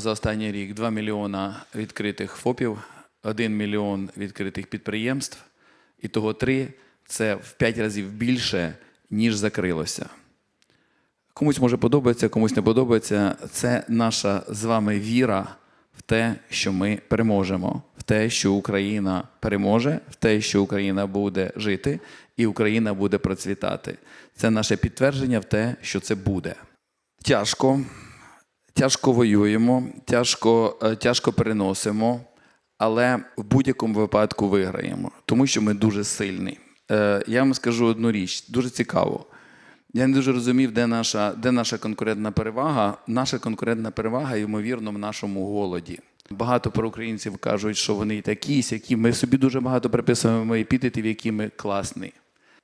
за останній рік 2 мільйона відкритих ФОПів, 1 мільйон відкритих підприємств, і того 3 – це в 5 разів більше, ніж закрилося. Комусь може подобається, комусь не подобається. Це наша з вами віра в те, що ми переможемо, в те, що Україна переможе, в те, що Україна буде жити і Україна буде процвітати. Це наше підтвердження в те, що це буде. Тяжко, тяжко воюємо, тяжко, е, тяжко переносимо, але в будь-якому випадку виграємо, тому що ми дуже сильні. Е, Я вам скажу одну річ, дуже цікаво. Я не дуже розумів, де наша, де наша конкурентна перевага. Наша конкурентна перевага, ймовірно, в нашому голоді. Багато про українців кажуть, що вони такі, сякі. Ми собі дуже багато приписуємо ми епітетів, які ми класні.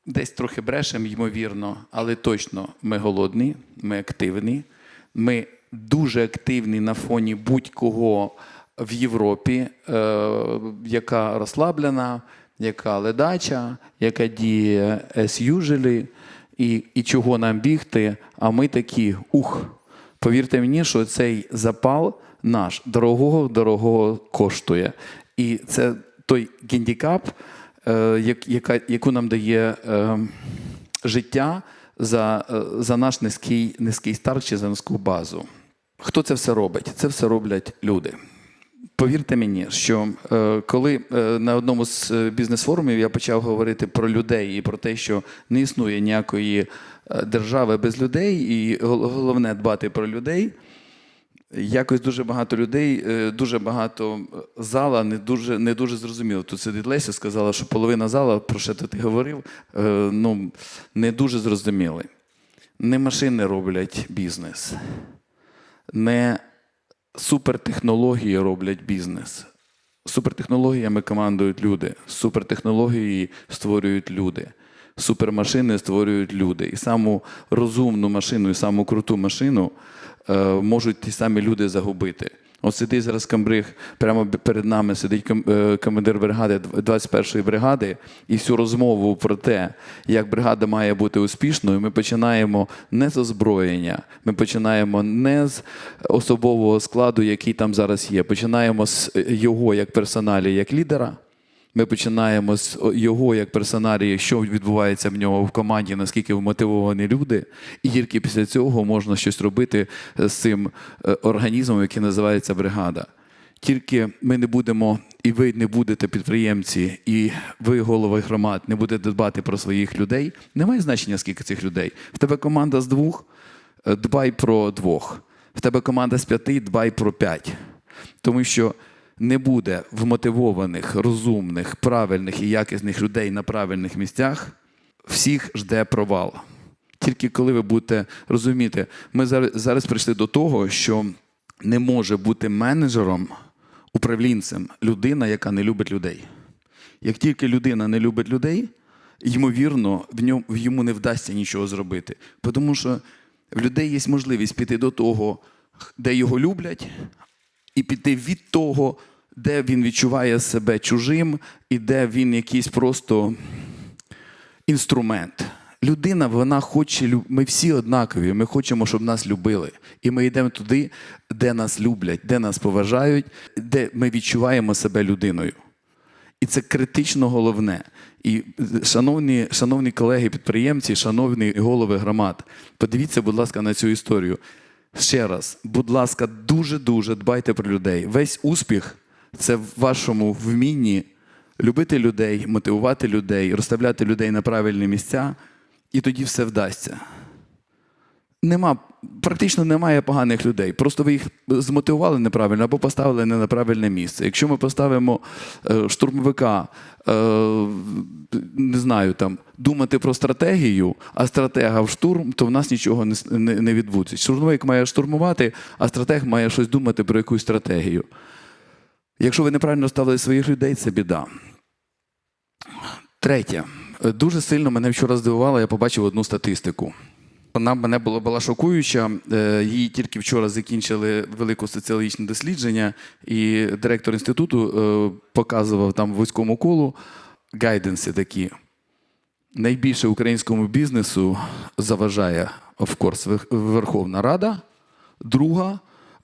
Десь трохи брешемо, ймовірно, але точно ми голодні, ми активні. Ми дуже активні на фоні будь-кого в Європі, е, яка розслаблена, яка ледача, яка діє as usually, і, і чого нам бігти. А ми такі, ух, повірте мені, що цей запал наш дорогого, дорогого коштує. І це той гендікап, е, яка, яку нам дає е, життя за, за наш низький, низький старт чи за низьку базу. Хто це все робить? Це все роблять люди. Повірте мені, що е, коли е, на одному з е, бізнес-форумів я почав говорити про людей і про те, що не існує ніякої держави без людей, і головне дбати про людей. Якось дуже багато людей, дуже багато зала не дуже, не дуже зрозуміло. Тут сидить Леся, сказала, що половина зала, про що ти говорив, ну, не дуже зрозуміли. Не машини роблять бізнес, не супертехнології роблять бізнес. Супертехнологіями командують люди, супертехнології створюють люди, супермашини створюють люди. І саму розумну машину, і саму круту машину е, можуть ті самі люди загубити. От сидить зараз камбриг, прямо перед нами сидить е, командир бригади 21-ї бригади, і всю розмову про те, як бригада має бути успішною, ми починаємо не з озброєння, ми починаємо не з особового складу, який там зараз є. Починаємо з е, його як персоналі, як лідера. Ми починаємо з його як персоналі, що відбувається в нього в команді, наскільки вмотивовані люди, і тільки після цього можна щось робити з цим е, організмом, який називається бригада. Тільки ми не будемо, і ви не будете підприємці, і ви, голови громад, не будете дбати про своїх людей. Немає значення, скільки цих людей. В тебе команда з двох, е, дбай про двох. В тебе команда з п'яти, дбай про п'ять. Тому що не буде вмотивованих, розумних, правильних і якісних людей на правильних місцях, всіх жде провал. Тільки коли ви будете розуміти, ми зараз, зараз прийшли до того, що не може бути менеджером, управлінцем людина, яка не любить людей. Як тільки людина не любить людей, ймовірно, в ньому, йому не вдасться нічого зробити. Тому що в людей є можливість піти до того, де його люблять, і піти від того, де він відчуває себе чужим, і де він якийсь просто інструмент. Людина, вона хоче, ми всі однакові, ми хочемо, щоб нас любили. І ми йдемо туди, де нас люблять, де нас поважають, де ми відчуваємо себе людиною. І це критично головне. І, шановні, шановні колеги, підприємці, шановні голови громад, подивіться, будь ласка, на цю історію. Ще раз, будь ласка, дуже-дуже дбайте про людей. Весь успіх це в вашому вмінні любити людей, мотивувати людей, розставляти людей на правильні місця, і тоді все вдасться. Нема, практично немає поганих людей. Просто ви їх змотивували неправильно або поставили не на правильне місце. Якщо ми поставимо е, штурмовика, е, не знаю, там, думати про стратегію, а стратега в штурм, то в нас нічого не, не, відбудеться. Штурмовик має штурмувати, а стратег має щось думати про якусь стратегію. Якщо ви неправильно ставили своїх людей, це біда. Третє. Дуже сильно мене вчора здивувало, я побачив одну статистику. Вона мене була, була шокуюча. Е, Її тільки вчора закінчили велике соціологічне дослідження, і директор інституту е, показував там вузькому колу гайденси такі. Найбільше українському бізнесу заважає, course, Верховна Рада. Друга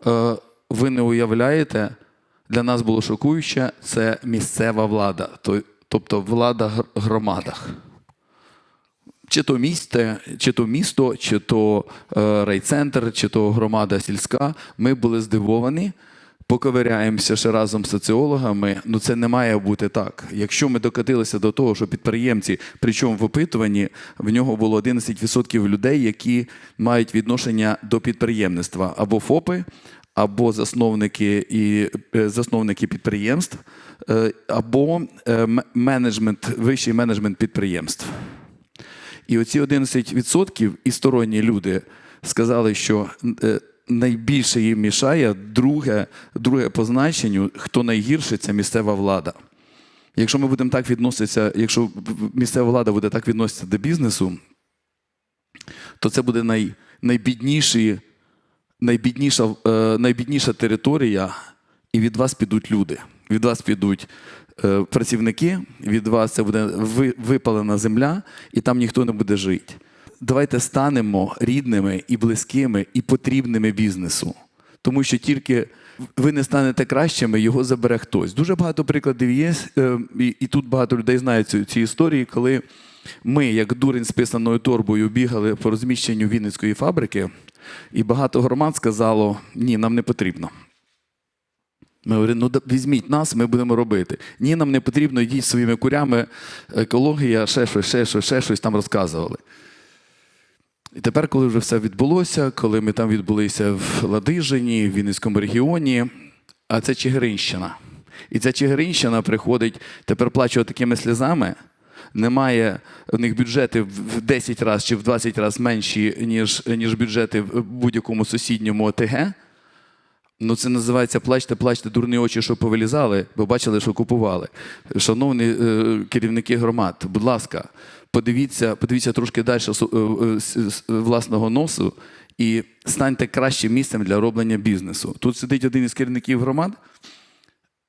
е, ви не уявляєте, для нас було шокуюче, це місцева влада, тобто влада в громадах. Чи то місто, чи то місто, чи то е, райцентр, чи то громада сільська. Ми були здивовані, поковиряємося ще разом з соціологами. Ну це не має бути так. Якщо ми докатилися до того, що підприємці, причому в опитуванні, в нього було 11% людей, які мають відношення до підприємництва або ФОПи, або засновники і е, засновники підприємств, е, або менеджмент, вищий менеджмент підприємств. І оці 11% і сторонні люди сказали, що е, найбільше їм мішає друге, друге по значенню, хто найгірше, це місцева влада. Якщо ми будемо так відноситися, якщо місцева влада буде так відноситися до бізнесу, то це буде най, найбідніші, найбідніша, е, найбідніша територія, і від вас підуть люди. Від вас підуть працівники, від вас це буде ви- випалена земля, і там ніхто не буде жити. Давайте станемо рідними і близькими і потрібними бізнесу. Тому що тільки ви не станете кращими, його забере хтось. Дуже багато прикладів є, е, і тут багато людей знають ці, ці історії, коли ми, як дурень з писаною торбою, бігали по розміщенню Вінницької фабрики, і багато громад сказало: ні, нам не потрібно. Ми говоримо, ну візьміть нас, ми будемо робити. Ні, нам не потрібно, йдіть своїми курями, екологія, ще щось, ще щось, ще щось там розказували. І тепер, коли вже все відбулося, коли ми там відбулися в Ладижині, в Вінницькому регіоні, а це Чигиринщина. І ця Чигиринщина приходить, тепер плаче такими сльозами. Немає в них бюджети в 10 разів чи в 20 разів менші, ніж, ніж бюджети в будь-якому сусідньому ОТГ. Ну, це називається плачте, плачте, дурні очі, що повилізали, бо бачили, що купували. Шановні е, керівники громад, будь ласка, подивіться, подивіться трошки далі е, е, власного носу і станьте кращим місцем для роблення бізнесу. Тут сидить один із керівників громад.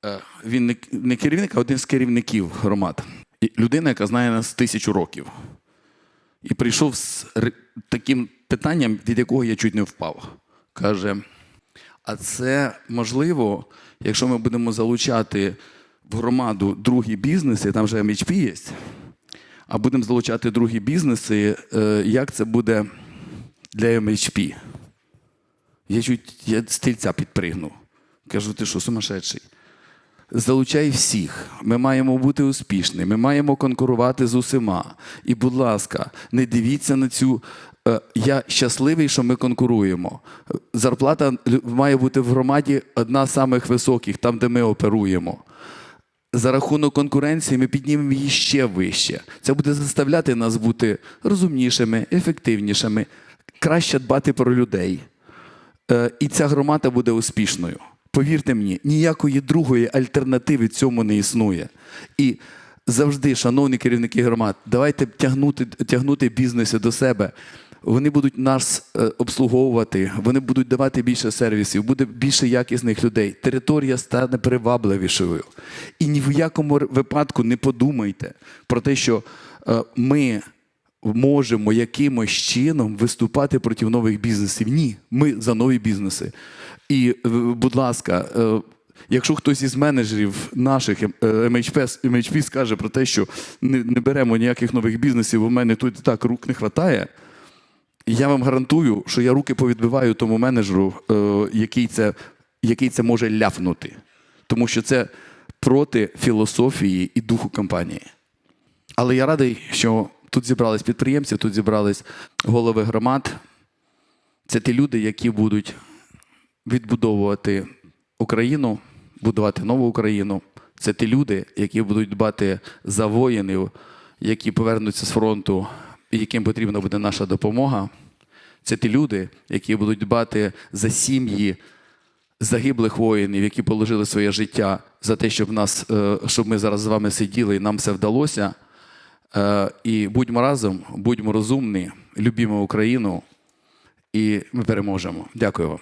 Е, Він не, не керівник, а один з керівників громад. І людина, яка знає нас тисячу років. І прийшов з таким питанням, від якого я чуть не впав. Каже. А це можливо, якщо ми будемо залучати в громаду другі бізнеси, там же MHP є, а будемо залучати другі бізнеси, е, як це буде для MHP? Я чуть я стільця підпригнув. Кажу, ти що, сумасшедший? Залучай всіх. Ми маємо бути успішні, ми маємо конкурувати з усіма. І, будь ласка, не дивіться на цю. Е, Я щасливий, що ми конкуруємо. Зарплата має бути в громаді одна з самих високих, там, де ми оперуємо. За рахунок конкуренції ми піднімемо її ще вище. Це буде заставляти нас бути розумнішими, ефективнішими, краще дбати про людей. Е, і ця громада буде успішною. Повірте мені, ніякої другої альтернативи цьому не існує. І завжди, шановні керівники громад, давайте тягнути, тягнути бізнеси до себе. Вони будуть нас е, обслуговувати, вони будуть давати більше сервісів, буде більше якісних людей. Територія стане привабливішою. І ні в якому випадку не подумайте про те, що е, ми можемо якимось чином виступати проти нових бізнесів. Ні, ми за нові бізнеси. І, е, будь ласка, е, якщо хтось із менеджерів наших е, MHP, MHP скаже про те, що не, беремо ніяких нових бізнесів, у мене тут так рук не вистачає. Я вам гарантую, що я руки повідбиваю тому менеджеру, е, який, це, який це може ляпнути. Тому що це проти філософії і духу компанії. Але я радий, що тут зібрались підприємці, тут зібрались голови громад. Це ті люди, які будуть відбудовувати Україну, будувати нову Україну. Це ті люди, які будуть дбати за воїнів, які повернуться з фронту, яким потрібна буде наша допомога. Це ті люди, які будуть дбати за сім'ї загиблих воїнів, які положили своє життя за те, щоб нас, е, щоб ми зараз з вами сиділи і нам все вдалося. Е, І будьмо разом, будьмо розумні, любімо Україну, і ми переможемо. Дякую вам.